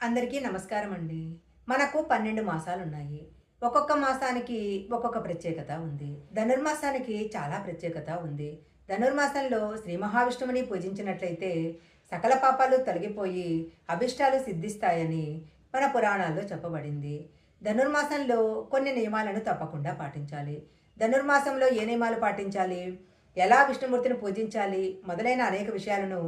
అందరికీ నమస్కారం అండి. మనకు పన్నెండు మాసాలు ఉన్నాయి ఒక్కొక్క మాసానికి ఒక్కొక్క ప్రత్యేకత ఉంది. ధనుర్మాసానికి చాలా ప్రత్యేకత ఉంది. ధనుర్మాసంలో శ్రీ మహావిష్ణువుని పూజించినట్లయితే సకల పాపాలు తొలగిపోయి అభిష్టాలు సిద్ధిస్తాయని మన పురాణాల్లో చెప్పబడింది. ధనుర్మాసంలో కొన్ని నియమాలను తప్పకుండా పాటించాలి. ధనుర్మాసంలో ఏ నియమాలు పాటించాలి? ఎలా విష్ణుమూర్తిని పూజించాలి? మొదలైన అనేక విషయాలను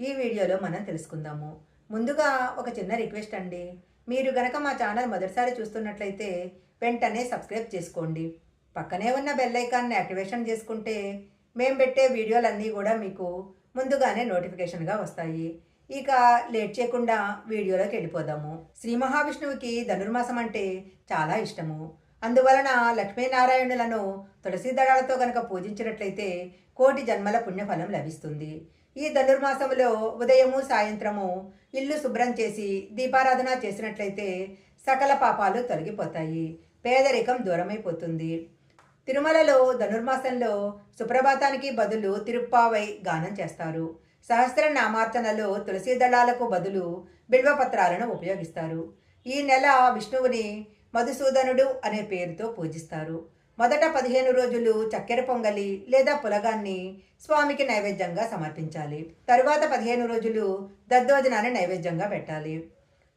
ఈ వీడియోలో మనం తెలుసుకుందాము. ముందుగా ఒక చిన్న రిక్వెస్ట్ అండి. మీరు గనక మా ఛానల్ మొదటిసారి చూస్తున్నట్లయితే వెంటనే సబ్స్క్రైబ్ చేసుకోండి. పక్కనే ఉన్న బెల్ ఐకాన్ని యాక్టివేషన్ చేసుకుంటే మేము పెట్టే వీడియోలన్నీ కూడా మీకు ముందుగానే నోటిఫికేషన్గా వస్తాయి. ఇక లేట్ చేయకుండా వీడియోలోకి వెళ్ళిపోదాము. శ్రీ మహావిష్ణువుకి ధనుర్మాసం అంటే చాలా ఇష్టము. అందువలన లక్ష్మీనారాయణులను తులసి దళాలతో గనక పూజించినట్లయితే కోటి జన్మల పుణ్యఫలం లభిస్తుంది. ఈ ధనుర్మాసములో ఉదయము సాయంత్రము ఇల్లు శుభ్రం చేసి దీపారాధన చేసినట్లయితే సకల పాపాలు తొలగిపోతాయి. పేదరికం దూరమైపోతుంది. తిరుమలలో ధనుర్మాసంలో సుప్రభాతానికి బదులు తిరుప్పావై గానం చేస్తారు. సహస్ర నామార్చనలో తులసి దళాలకు బదులు బిల్వపత్రాలను ఉపయోగిస్తారు. ఈ నెల విష్ణువుని మధుసూదనుడు అనే పేరుతో పూజిస్తారు. మొదట పదిహేను రోజులు చక్కెర పొంగలి లేదా పులగాన్ని స్వామికి నైవేద్యంగా సమర్పించాలి. తరువాత పదిహేను రోజులు దద్దోజనాన్ని నైవేద్యంగా పెట్టాలి.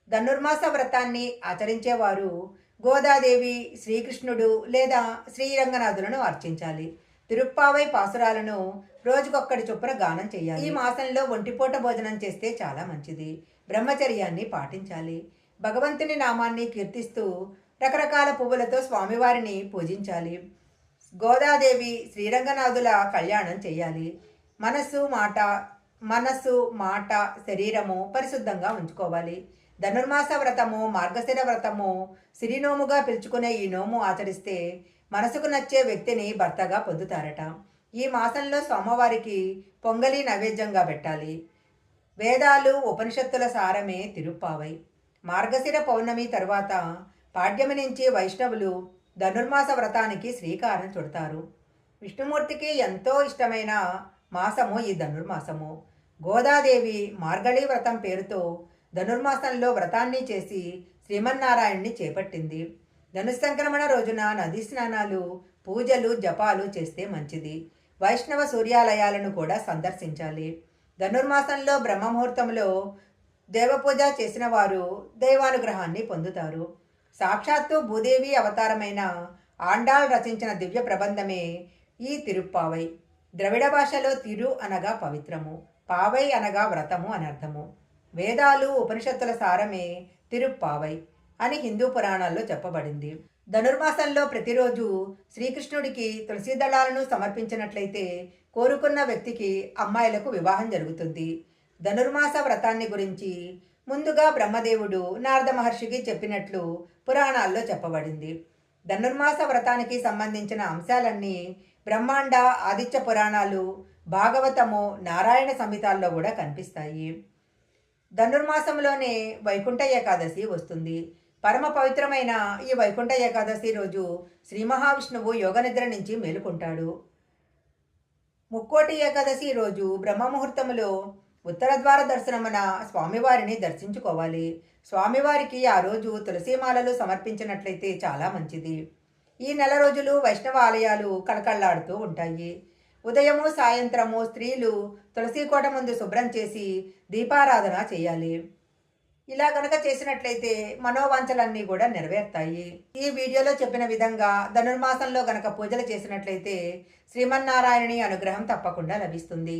ధనుర్మాస వ్రతాన్ని ఆచరించేవారు గోదాదేవి శ్రీకృష్ణుడు లేదా శ్రీరంగనాథులను అర్చించాలి. తిరుప్పావై పాసురాలను రోజుకొక్కడి చొప్పున గానం చేయాలి. ఈ మాసంలో ఒంటిపూట భోజనం చేస్తే చాలా మంచిది. బ్రహ్మచర్యాన్ని పాటించాలి. భగవంతుని నామాన్ని కీర్తిస్తూ రకరకాల పువ్వులతో స్వామివారిని పూజించాలి. గోదాదేవి శ్రీరంగనాథుల కళ్యాణం చేయాలి. మనస్సు మాట మనస్సు మాట శరీరము పరిశుద్ధంగా ఉంచుకోవాలి. ధనుర్మాస వ్రతము మార్గశిర వ్రతము సిరినోముగా పిలుచుకునే ఈ నోము ఆచరిస్తే మనసుకు నచ్చే వ్యక్తిని భర్తగా పొందుతారట. ఈ మాసంలో సోమవారికి పొంగలి నైవేద్యంగా పెట్టాలి. వేదాలు ఉపనిషత్తుల సారమే తిరుప్పావై. మార్గశిర పౌర్ణమి తరువాత పాడ్యమి నుంచి వైష్ణవులు ధనుర్మాస వ్రతానికి శ్రీకారం చుడతారు. విష్ణుమూర్తికి ఎంతో ఇష్టమైన మాసము ఈ ధనుర్మాసము. గోదాదేవి మార్గళి వ్రతం పేరుతో ధనుర్మాసంలో వ్రతాన్ని చేసి శ్రీమన్నారాయణ్ణి చేపట్టింది. ధనుసంక్రమణ రోజున నదీ స్నానాలు పూజలు జపాలు చేస్తే మంచిది. వైష్ణవ సూర్యాలయాలను కూడా సందర్శించాలి. ధనుర్మాసంలో బ్రహ్మముహూర్తంలో దేవపూజ చేసిన వారు దైవానుగ్రహాన్ని పొందుతారు. సాక్షాత్తు భూదేవి అవతారమైన ఆండాల్ రచించిన దివ్య ప్రబంధమే ఈ తిరుప్పావై. ద్రవిడ భాషలో తిరు అనగా పవిత్రము పావై అనగా వ్రతము అని అర్థము. వేదాలు ఉపనిషత్తుల సారమే తిరుప్పావై అని హిందూ పురాణాల్లో చెప్పబడింది. ధనుర్మాసంలో ప్రతిరోజు శ్రీకృష్ణుడికి తులసి దళాలను సమర్పించినట్లయితే కోరుకున్న వ్యక్తికి అమ్మాయిలకు వివాహం జరుగుతుంది. ధనుర్మాస వ్రతాన్ని గురించి ముందుగా బ్రహ్మదేవుడు నారద మహర్షికి చెప్పినట్లు పురాణాల్లో చెప్పబడింది. ధనుర్మాస వ్రతానికి సంబంధించిన అంశాలన్నీ బ్రహ్మాండ ఆదిత్య పురాణాలు భాగవతము నారాయణ సంహితాల్లో కూడా కనిపిస్తాయి. ధనుర్మాసంలోనే వైకుంఠ ఏకాదశి వస్తుంది. పరమ పవిత్రమైన ఈ వైకుంఠ ఏకాదశి రోజు శ్రీ మహావిష్ణువు యోగనిద్ర నుంచి మేలుకుంటాడు. ముక్కోటి ఏకాదశి రోజు బ్రహ్మముహూర్తములో ఉత్తర ద్వార దర్శనమున స్వామివారిని దర్శించుకోవాలి. స్వామివారికి ఆ రోజు తులసీమాలలు సమర్పించినట్లయితే చాలా మంచిది. ఈ నెల రోజులు వైష్ణవ ఆలయాలు కళకళలాడుతూ ఉంటాయి. ఉదయము సాయంత్రము స్త్రీలు తులసి కోట ముందు శుభ్రం చేసి దీపారాధన చేయాలి. ఇలా కనుక చేసినట్లయితే మనోవాంఛలన్నీ కూడా నెరవేరుతాయి. ఈ వీడియోలో చెప్పిన విధంగా ధనుర్మాసంలో గనక పూజలు చేసినట్లయితే శ్రీమన్నారాయణి అనుగ్రహం తప్పకుండా లభిస్తుంది.